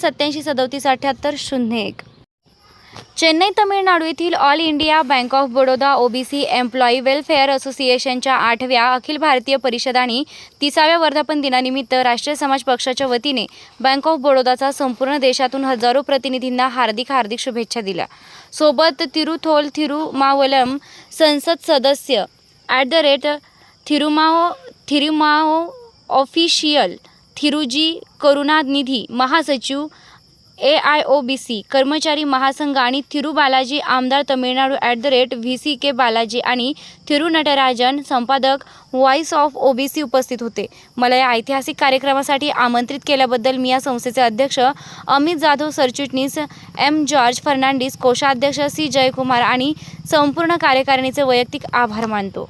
सत्याऐंशी सदोतीस अठ्ठ्याहत्तर शून्य एक. चेन्नई तमिळनाडू येथील all India bank of Baroda OBC employee welfare असोसिएशनच्या आठव्या अखिल भारतीय परिषद आणि तिसाव्या वर्धापन दिनानिमित्त राष्ट्रीय समाज पक्षाच्या वतीने बँक ऑफ बडोदाचा संपूर्ण देशातून हजारो प्रतिनिधींना हार्दिक हार्दिक शुभेच्छा दिल्या. सोबत तिरुथोल थिरुमावलम संसद सदस्य at the rate Thirumao Thirumao official Thiruji Karunanidhi महासचिव A I O B C कर्मचारी महासंघ आणि थिरू बालाजी आमदार Tamil Nadu at the rate V C K Balaji आणि थिरू नटराजन संपादक voice of O B C उपस्थित होते. मला या ऐतिहासिक कार्यक्रमासाठी आमंत्रित केल्याबद्दल मी या संस्थेचे अध्यक्ष अमित जाधव सरचिटणीस एम जॉर्ज फर्नांडिस कोषाध्यक्ष सी. जयकुमार आणि संपूर्ण कार्यकारिणीचे वैयक्तिक आभार मानतो.